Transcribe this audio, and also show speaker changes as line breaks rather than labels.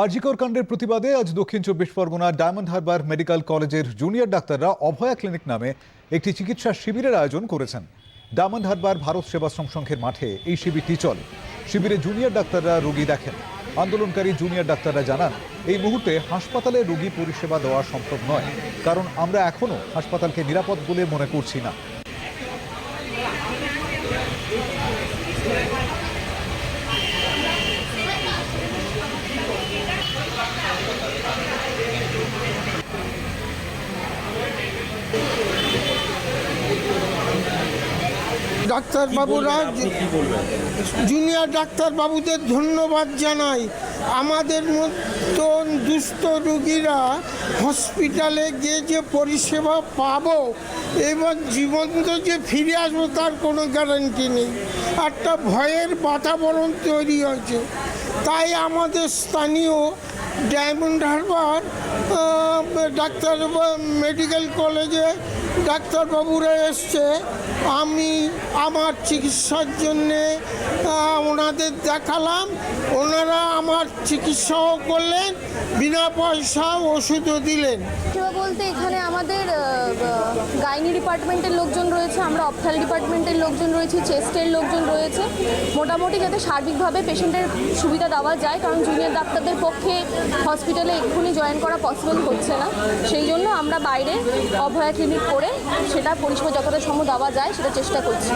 আরজিকর কাণ্ডের প্রতিবাদে আজ দক্ষিণ চব্বিশ পরগনার ডায়মন্ড হারবার মেডিকেল কলেজের জুনিয়র ডাক্তাররা অভয়া ক্লিনিক নামে একটি চিকিৎসা শিবিরের আয়োজন করেছেন। ডায়মন্ড হারবার ভারত সেবাশ্রম সংঘের মাঠে এই শিবিরটি চলে। শিবিরে জুনিয়র ডাক্তাররা রোগী দেখেন। আন্দোলনকারী জুনিয়র ডাক্তাররা জানান, এই মুহূর্তে হাসপাতালে রোগী পরিষেবা দেওয়া সম্ভব নয়, কারণ আমরা এখনও হাসপাতালকে নিরাপদ বলে মনে করছি না।
ডাক্তারবাবুরা জুনিয়র ডাক্তারবাবুদের ধন্যবাদ জানাই। আমাদের মতন দুস্থ রুগীরা হসপিটালে গিয়ে যে পরিষেবা পাবো এবং জীবন্ত যে ফিরে আসব তার কোনো গ্যারান্টি নেই। একটা ভয়ের বাতাবরণ তৈরি হয়েছে। তাই আমাদের স্থানীয় ডায়মন্ড হারবার ডাক্তার মেডিকেল কলেজে ডাক্তারবাবুরা এসছে। আমি আমার চিকিৎসার জন্যে ওনাদের দেখালাম, ওনারা আমার চিকিৎসাও করলেন, বিনা পয়সা ওষুধও দিলেন।
বলতে এখানে আমাদের গাইনি ডিপার্টমেন্টের লোকজন রয়েছে, আমরা অপথাল ডিপার্টমেন্টের লোকজন রয়েছে, চেস্টের লোকজন রয়েছে। মোটামুটি যাতে সার্বিকভাবে পেশেন্টের সুবিধা দেওয়া যায়, কারণ জুনিয়র ডাক্তারদের পক্ষে হসপিটালে এক্ষুনি জয়েন করা পসিবল হচ্ছে না। সেই জন্য আমরা বাইরে অভয়া ক্লিনিক করে সেটা পরিষেবা যতটা সম্ভব দেওয়া যায়, সেটা চেষ্টা করছি।